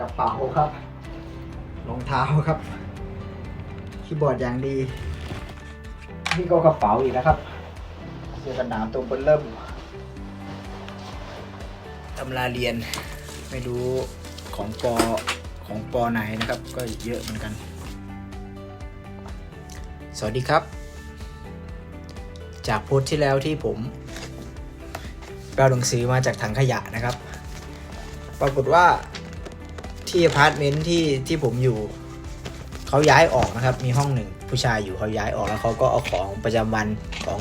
กระเป๋าครับรองเท้าครับคีย์บอร์ดอย่างดี นี่ก็กระเป๋าอีกนะครับ เสื้อกันหนาวตัวเบนเริ่มตำราเรียนไม่รู้ของปอของปอไหนนะครับ ก็เยอะเหมือนกัน สวัสดีครับ จากโพสที่แล้วที่ผมไปเอาหนังสือมาจากถังขยะนะครับ ปรากฏว่า ที่อพาร์ตเมนต์ที่ที่ผมอยู่เขาย้ายออกนะครับ มีห้องหนึ่งผู้ชายอยู่เขาย้ายออกแล้วเขาก็เอาของประจำวันของ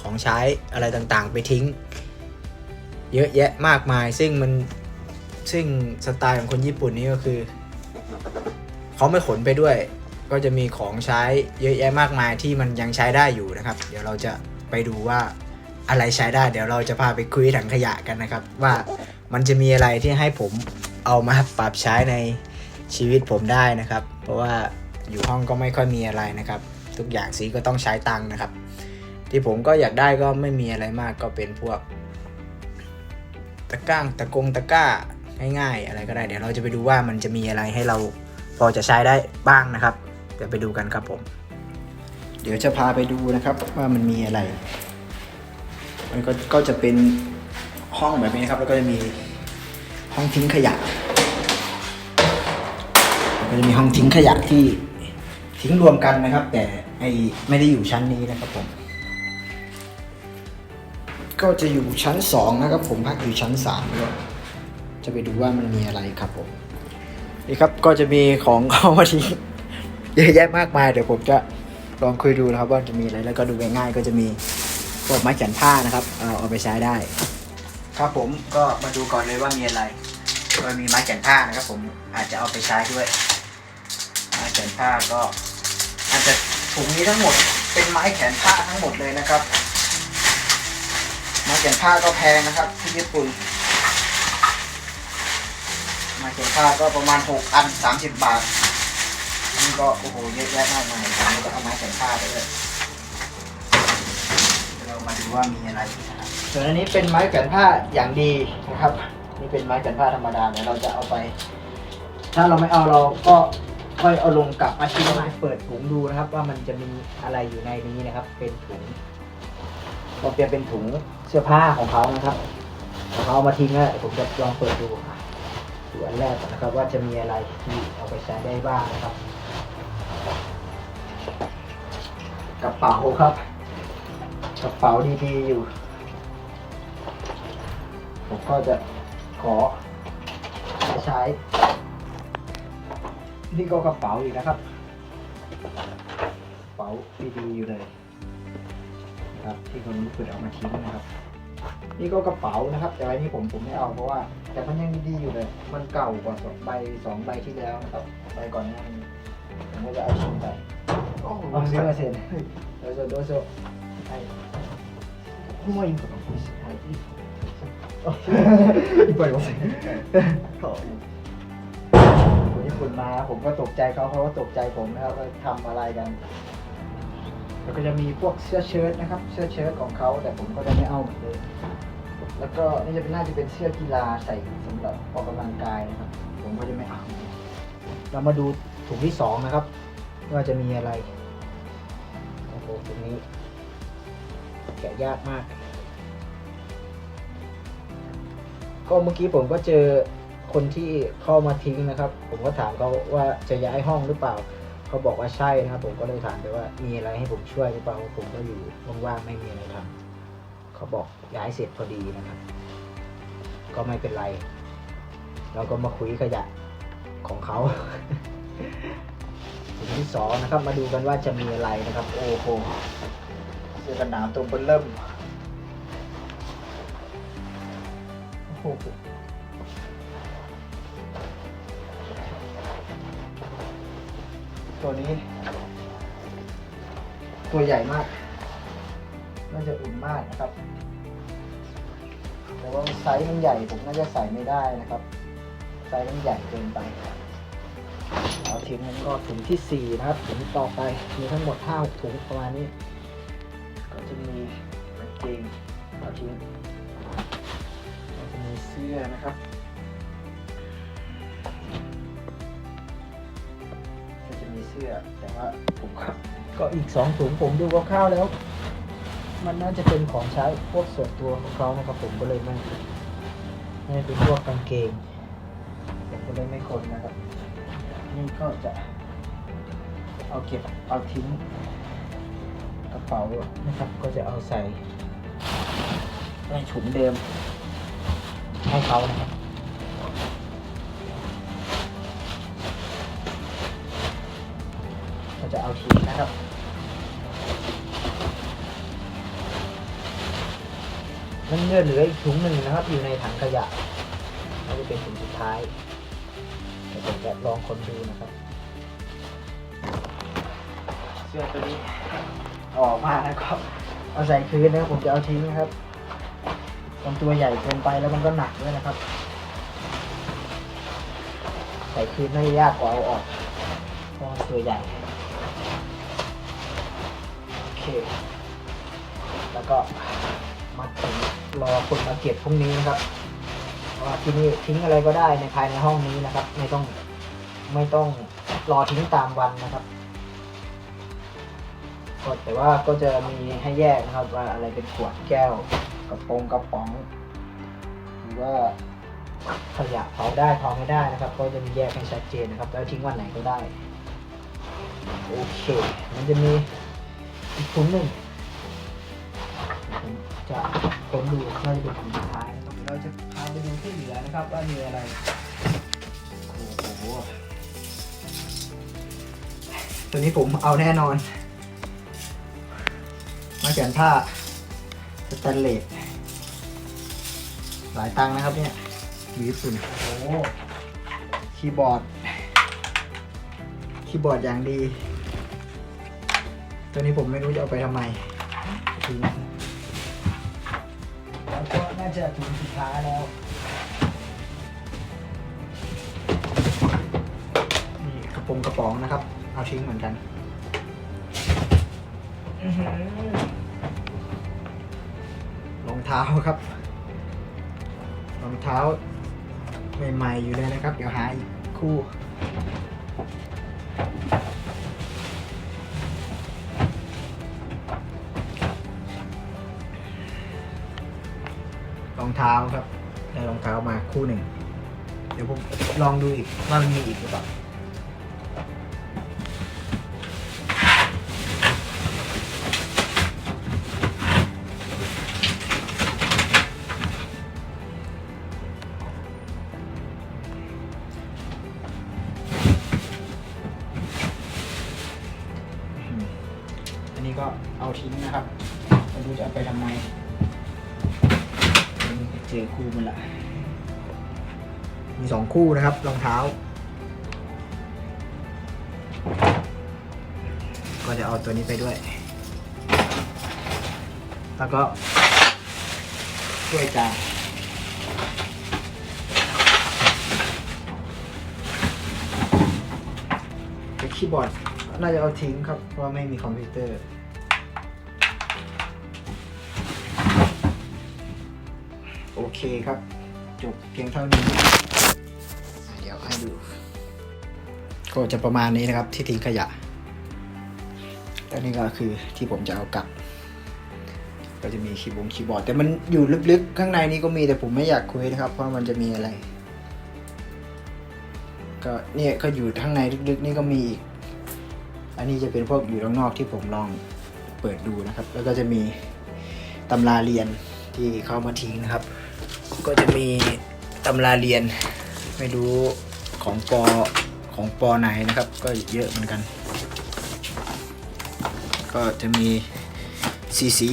ของใช้อะไรต่างๆ ไปทิ้ง เยอะแยะมากมาย ซึ่งมันซึ่งสไตล์ของคนญี่ปุ่นนี่ก็คือเขาไม่ขนไปด้วย ก็จะมีของใช้เยอะแยะมากมายที่มันยังใช้ได้อยู่นะครับ เดี๋ยวเราจะไปดูว่าอะไรใช้ได้ เดี๋ยวเราจะพาไปคุยถังขยะกันนะครับ ว่ามันจะมีอะไรที่ให้ผม เอามาปรับใช้ในชีวิตผมได้นะครับ เพราะว่าอยู่ห้องก็ไม่ค่อยมีอะไรนะครับ ทุกอย่างซีก็ต้องใช้ตังค์นะครับ ที่ผมก็อยากได้ก็ไม่มีอะไรมากก็เป็นพวก ตะก้างตะกงตะก้าง่ายๆ อะไรก็ได้เดี๋ยวเราจะไปดูว่ามันจะมีอะไรให้เราพอจะใช้ได้บ้างนะครับเดี๋ยวไปดูกันครับผม เดี๋ยวจะพาไปดูนะครับว่ามันมีอะไร มันก็ก็จะเป็นห้องแบบนี้ครับแล้วก็จะมี ห้องทิ้งขยะก็จะมีห้องทิ้งขยะที่ทิ้งรวมกันนะครับ แต่ไอไม่ได้อยู่ชั้นนี้นะครับผม ก็จะอยู่ชั้นสองนะครับ ผมพักอยู่ชั้นสามก็จะไปดูว่ามันมีอะไรครับผมนี่ครับก็จะมีของเข้ามาทิ้งเยอะแยะมากมายเดี๋ยวผมจะลองคุยดูนะครับว่าจะมีอะไรแล้วก็ดูง่ายๆก็จะมีพวกไม้แขวนผ้านะครับเอาไปใช้ได้ ครับผมก็มาดูก่อนเลยว่ามีอะไรก็มีไม้แขวนผ้านะครับ ผมอาจจะเอาไปใช้ด้วยไม้แขวนผ้าก็ อาจจะถุงนี้ทั้งหมด เป็นไม้แขวนผ้าทั้งหมดเลยนะครับ ไม้แขวนผ้าก็แพงนะครับ ที่ญี่ปุ่นไม้แขวนผ้าก็ประมาณ6อัน30 บาทนี่ก็โอ้โหเยอะแยะมากมายอันนี้ก็เอาไม้แขวนผ้าไปเลยเรามาดูว่ามีอะไรนะ ส่วนอันนี้เป็นไม้แขวนผ้าอย่างดีนะครับ นี่เป็นไม้แขวนผ้าธรรมดาเดี๋ยวเราจะเอาไป ถ้าเราไม่เอาเราก็ค่อยเอาลงกลับมาชิ้นมาเปิดถุงดูนะครับ ว่ามันจะมีอะไรอยู่ในนี้นะครับ เป็นถุงก็เปลี่ยนเป็นถุงเสื้อผ้าของเขานะครับของเขาเอามาทิ้งแล้วผมจะลองเปิดดูอะดูอันแรกก่อนนะครับ ว่าจะมีอะไรที่เอาไปใช้ได้บ้างนะครับ กระเป๋าครับ กระเป๋าดีๆอยู่ ผมก็จะขอใช้ นี่ก็กระเป๋าอีกนะครับ กระเป๋าดีๆอยู่เลยนะครับ ที่คนญี่ปุ่นเอามาทิ้งนะครับ นี่ก็กระเป๋านะครับ แต่ใบนี้ผมผมไม่เอาเพราะว่า แต่มันยังดีๆอยู่เลย มันเก่ากว่าสองใบสองใบที่แล้วนะครับ ใบก่อนหน้านี้ผมก็จะเอาชิ้นไปโอ้โหซื้อมาเซ็นโดโซโดโซไอ้もういいことしない いいいっぱいありますคนญี่ปุ่นมาผมก็ตกใจเขาเขาก็ตกใจผมนะครับว่าทำอะไรกัน แล้วก็จะมีพวกเสื้อเชิ้ตนะครับ เสื้อเชิ้ตของเขาแต่ผมก็จะไม่เอาเหมือนเดิมแล้วก็นี่จะเป็นน่าจะเป็นเสื้อกีฬาใส่สำหรับออกกำลังกายนะครับ ผมก็จะไม่เอา เรามาดูถุงที่สองนะครับ ว่าจะมีอะไรโอ้โหตรงนี้ แกะยากมาก ก็เมื่อกี้ผมก็เจอคนที่เข้ามาทิ้งนะครับ ผมก็ถามเขาว่าจะย้ายห้องหรือเปล่า เขาบอกว่าใช่นะครับ ผมก็เลยถามไปว่ามีอะไรให้ผมช่วยหรือเปล่าผมก็อยู่ว่างๆไม่มีอะไรทำเขาบอกย้ายเสร็จพอดีนะครับ ก็ไม่เป็นไร เราก็มาคุยขยะของเขาถุงที่สองนะครับ มาดูกันว่าจะมีอะไรนะครับ โอ้โหเสื้อกันหนาวตัวเบนเริ่ม โอ้โหตัวนี้ ตัวใหญ่มาก น่าจะอุ่นมากนะครับ แต่ว่าไซส์มันใหญ่ผมน่าจะใส่ไม่ได้นะครับ ไซส์มันใหญ่เกินไปเอาทิ้งนั้นก็ถุงที่สี่นะครับถุงต่อไปมีทั้งหมดห้าถุงประมาณนี้ ก็จะมีกางเกงเอาทิ้งก็จะมี เสื้อนะครับชื่อแต่ว่าผมก็ก็อีกสองถุงผมดูคร่าวๆแล้ว มันน่าจะเป็นของใช้พวกส่วนตัวของเขานะครับผมก็เลยไม่ไม่เป็นพวกกางเกงผมก็เลยไม่คนนะครับ นี่ก็จะเอาเก็บเอาทิ้งกระเป๋านะครับ ก็จะเอาใส่ในถุงเดิม ให้เขานะครับก็จะเอาทิ้งนะครับมันเหลือเหลืออีกถุงหนึ่งนะครับ อยู่ในถังขยะน่าจะเป็นถุงสุดท้ายเดี๋ยวผมจะลองคนดูนะครับ เสื้อตัวนี้อออกมานะครับ เอาใส่คืนนะครับผมจะเอาทิ้งนะครับ มันตัวใหญ่เกินไปแล้วมันก็หนักด้วยนะครับ ใส่คืนไม่ยากกว่าเอาออกเพราะมันตัวใหญ่ โอเค แล้วก็มาถึงรอคนมาเก็บพรุ่งนี้นะครับว่าที่นี่ทิ้งอะไรก็ได้ในภายในห้องนี้นะครับ ไม่ต้องไม่ต้องรอทิ้งตามวันนะครับก็แต่ว่าก็จะมีให้แยกนะครับว่าอะไรเป็นขวดแก้ว กระโปรงกระป๋องหรือว่าขยะเผาได้เผาไม่ได้นะครับ ก็จะมีแยกให้ชัดเจนนะครับ แล้วทิ้งวันไหนก็ได้โอเค มันจะมีอีกถุงหนึ่งผมจะผมดูน่าจะเป็นถุงสุดท้ายนะครับเราจะพาไปดูที่เหลือนะครับว่ามีอะไรโอ้โหตัวนี้ผมเอาแน่นอน มาแขวนผ้า สแตนเลสหลายตังค์นะครับเนี่ยอยู่ญี่ปุ่นโอ้โหคีย์บอร์ด คีย์บอร์ดอย่างดี ตัวนี้ผมไม่รู้จะเอาไปทำไมทิ้งแล้วก็น่าจะถุงสุดท้ายแล้ว นี่กระโปรงกระป๋องนะครับ เอาทิ้งเหมือนกัน อื้อหือรอง เท้าครับรองเท้าใหม่ๆอยู่เลยนะครับ เดี๋ยวหาอีกคู่รองเท้าครับได้รองเท้ามาคู่หนึ่ง เดี๋ยวผมลองดูอีกว่ามันมีอีกหรือเปล่า นี้ก็เอาทิ้งนะครับไม่รู้จะเอาไปทำไมเจอคู่มันละมีสองคู่นะครับรองเท้า ก็จะเอาตัวนี้ไปด้วย แล้วก็ช่วยจานคีย์บอร์ดน่าจะเอาทิ้งครับเพราะไม่มีคอมพิวเตอร์ เคครับ จบเพียงเท่านี้ เดี๋ยวให้ดู ก็จะประมาณนี้นะครับที่ทิ้งขยะและนี่ก็คือที่ผมจะเอากลับ ก็จะมีคีย์บงคีย์บอร์ด แต่มันอยู่ลึกๆ ข้างในนี้ก็มีแต่ผมไม่อยากคุยนะครับ เพราะมันจะมีอะไร ก็เนี่ยก็อยู่ข้างในลึกๆ นี่ก็มีอีก อันนี้จะเป็นพวกอยู่ข้างนอกที่ผมลองเปิดดูนะครับ แล้วก็จะมีตำราเรียนที่เข้ามาทิ้งนะครับ ก็จะมีตำราเรียน ไม่รู้ของปอของปอไหนนะครับ ก็เยอะเหมือนกัน ก็จะมีสีสี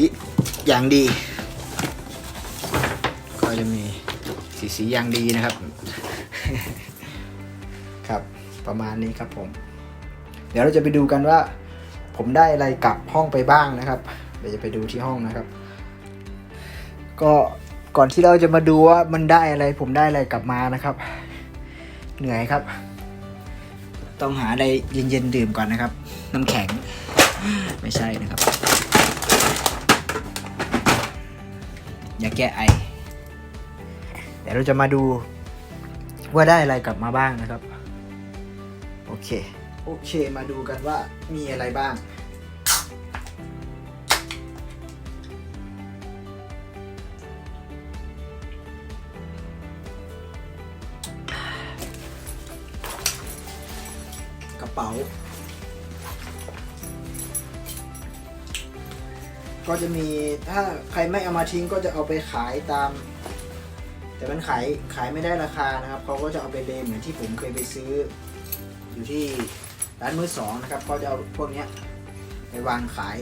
อย่างดี ก็จะมีสีสีอย่างดีนะครับ ครับประมาณนี้ครับผม เดี๋ยวเราจะไปดูกันว่า ผมได้อะไรกลับห้องไปบ้างนะครับ เดี๋ยวจะไปดูที่ห้องนะครับ ก็ ก่อนที่เราจะมาดูว่ามันได้อะไรผมได้อะไรกลับมานะครับ เหนื่อยครับ ต้องหาอะไรเย็นๆดื่มก่อนนะครับ น้ำแข็งไม่ใช่นะครับอย่าแก้ไอเดี๋ยวเราจะมาดูว่าได้อะไรกลับมาบ้างนะครับ โอเค โอเคมาดูกันว่ามีอะไรบ้าง ก็จะมีถ้าใครไม่เอามาทิ้งก็จะเอาไปขายตาม แต่มันขายขายไม่ได้ราคานะครับเขาก็จะเอาไปเลมเหมือนที่ผมเคยไปซื้อ อยู่ที่ร้านมือสองนะครับเขาจะเอาพวกนี้ไปวางขาย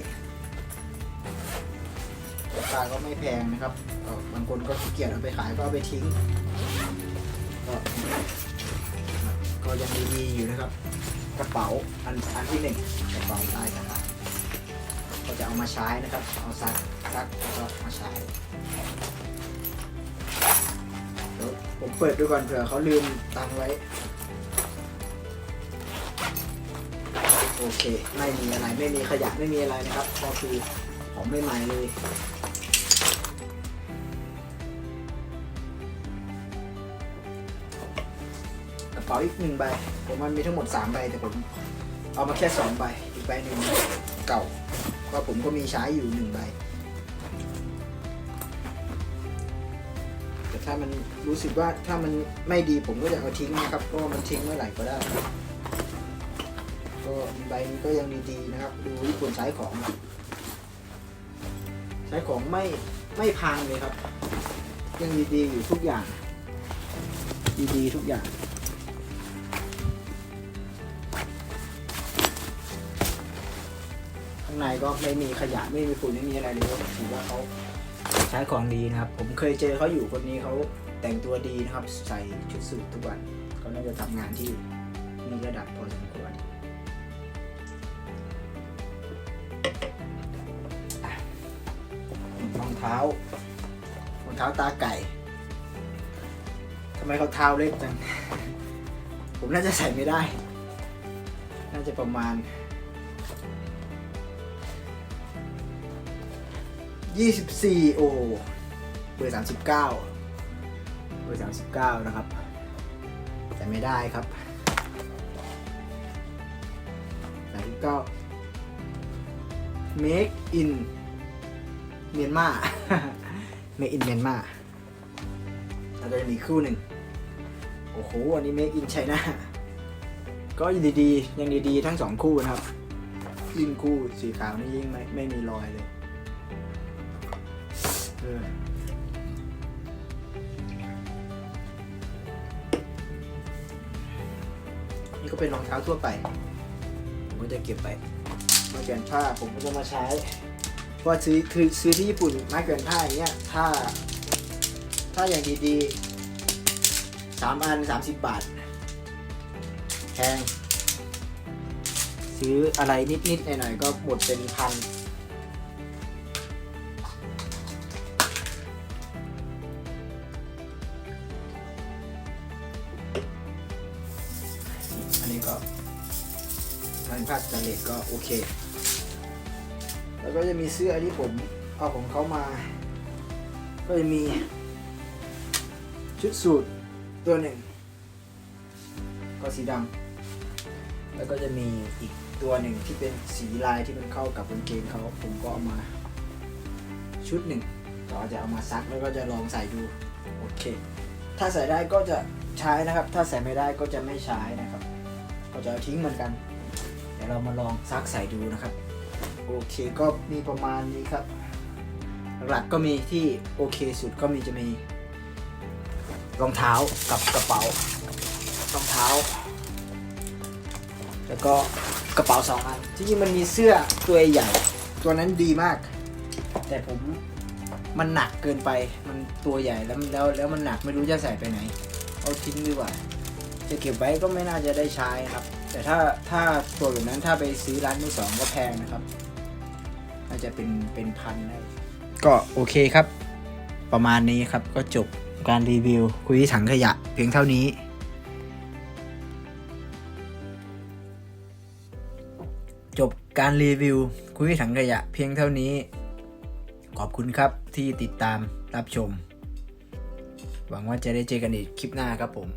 ราคาก็ไม่แพงนะครับบางคนก็ขี้เกียจเอาไปขายก็เอาไปทิ้ง ก็ก็ยังดีๆอยู่นะครับ กระเป๋าอันอันที่หนึ่งกระเป๋าลายกระดาษก็ จะเอามาใช้นะครับ เอาซักซักแล้วก็มาใช้เดี๋ยวผมเปิดดูก่อนเผื่อเขาลืมตังไว้ โอเค ไม่มีอะไรไม่มีขยะไม่มีอะไรนะครับก็คือของใหม่ๆเลยกระเป๋าอีกหนึ่งใบผมมันมีทั้งหมด 3 ใบแต่ผมเอามาแค่ 2 ใบ อีกใบหนึ่งเก่า ก็ผมก็มีใช้อยู่1ใบแต่ถ้ามันรู้สึกว่าถ้ามันไม่ดีผมก็จะเอาทิ้งนะครับเพราะว่ามันทิ้งเมื่อไหร่ก็ได้ ก็ใบนี้ก็ยังดีๆนะครับ ดูญี่ปุ่นใช้ของใช้ของไม่ไม่พังเลยครับ ยังดีๆอยู่ทุกอย่าง ดีๆทุกอย่าง ในก็ไม่มีขยะไม่มีฝุ่นไม่มีอะไรเลยก็ถือว่าเขาใช้ของดีนะครับ ผมเคยเจอเขาอยู่คนนี้เขาแต่งตัวดีนะครับ ใส่ชุดสูททุกวันเขาน่าจะทำงานที่มีระดับพอสมควรรองเท้ารองเท้าตาไก่ทำไมเขาเท้าเล็กจัง ผมน่าจะใส่ไม่ได้ น่าจะประมาณ 24 โอเบอร์ 39 เบอร์ 39 นะครับ แต่ไม่ได้ครับ 39 make in เมียนมา make in เมียนมาแล้วก็จะมีคู่หนึ่ง โอ้โห อันนี้ make in China ก็ยังดีๆ ยังดีๆ ทั้งสองคู่นะครับ ยิ่งคู่สีขาวนี่ยิ่งไม่ไม่มีรอยเลย นี่ก็เป็นรองเท้าทั่วไป ผมก็จะเก็บไปไม้แขวนผ้าผมก็จะมาใช้ เพราะว่าซื้อคือซื้อที่ญี่ปุ่นไม้แขวนผ้าอย่างเงี้ย ถ้า ถ้าอย่างดีๆสามอันสามสิบบาท แพง ซื้ออะไรนิดๆหน่อยๆก็หมดเป็นพัน ทางภาสแตนเลสก็โอเค แล้วก็จะมีเสื้อที่ผมเอาของเขามา ก็จะมีชุดสูทตัวหนึ่ง ก็สีดำแล้วก็จะมีอีกตัวหนึ่งที่เป็นสีลายที่มันเข้ากับกางเกงเขาผมก็เอามา ชุดหนึ่งก็จะเอามาซักแล้วก็จะลองใส่ดูโอเค ถ้าใส่ได้ก็จะใช้นะครับ ถ้าใส่ไม่ได้ก็จะไม่ใช้นะครับ ก็จะทิ้งเหมือนกัน ดี๋ยวเรามาลองซักใส่ดูนะครับ โอเคก็มีประมาณนี้ครับ หลักก็มีที่โอเคสุดก็มีจะมีรองเท้ากับกระเป๋ารองเท้า แล้วก็กระเป๋าสองอันที่จริงมันมีเสื้อตัวใหญ่ตัวนั้นดีมาก แต่ผมมันหนักเกินไปมันตัวใหญ่แล้วแล้วแล้วมันหนักไม่รู้จะใส่ไปไหน เอาทิ้งดีกว่า จะเก็บไว้ก็ไม่น่าจะได้ใช้นะครับ แต่ถ้าถ้าตัวแบบนั้นถ้าไปซื้อร้านมือสองก็แพงนะครับน่าจะเป็นเป็นพันได้ก็โอเคครับ ประมาณนี้ครับก็จบการรีวิว คุยถังขยะ เพียงเท่านี้ จบการรีวิว คุยถังขยะ เพียงเท่านี้ ขอบคุณครับที่ติดตามรับชม หวังว่าจะได้เจอกันอีกคลิปหน้าครับผม